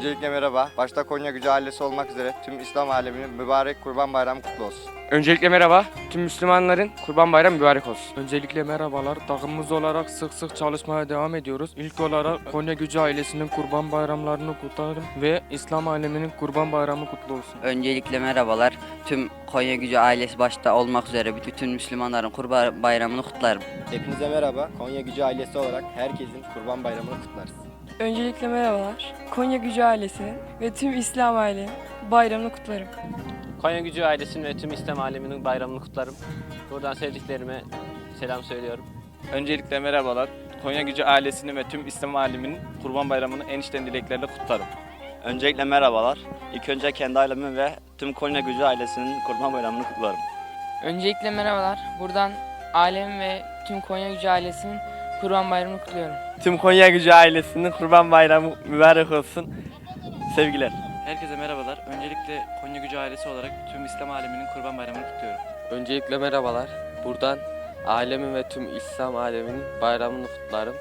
Öncelikle merhaba. Başta Konya Gücü ailesi olmak üzere tüm İslam aleminin mübarek Kurban Bayramı kutlu olsun. Öncelikle merhaba. Tüm Müslümanların Kurban Bayramı mübarek olsun. Öncelikle merhabalar. Takımımız olarak sık sık çalışmaya devam ediyoruz. İlk olarak Konya Gücü ailesinin kurban bayramlarını kutlarım ve İslam aleminin kurban bayramı kutlu olsun. Öncelikle merhabalar. Tüm Konya Gücü ailesi başta olmak üzere bütün Müslümanların Kurban Bayramını kutlarım. Hepinize merhaba. Konya Gücü ailesi olarak herkesin Kurban Bayramını kutlarız. Öncelikle merhabalar. Konya Gücü ailesinin ve tüm İslam ailenin bayramını kutlarım. Konya Gücü ailesinin ve tüm İslam aleminin bayramını kutlarım. Buradan sevdiklerime selam söylüyorum. Öncelikle merhabalar. Konya Gücü ailesinin ve tüm İslam aleminin Kurban Bayramı'nı en içten dileklerle kutlarım. Öncelikle merhabalar. İlk önce kendi ailemin ve tüm Konya Gücü ailesinin Kurban Bayramı'nı kutlarım. Öncelikle merhabalar. Buradan ailemin ve tüm Konya Gücü ailesinin Kurban Bayramı'nı kutluyorum. Tüm Konya Gücü ailesinin Kurban Bayramı mübarek olsun. Sevgiler. Herkese merhabalar. Öncelikle Konya Gücü ailesi olarak tüm İslam aleminin Kurban Bayramı'nı kutluyorum. Öncelikle merhabalar. Buradan ailemin ve tüm İslam aleminin bayramını kutlarım.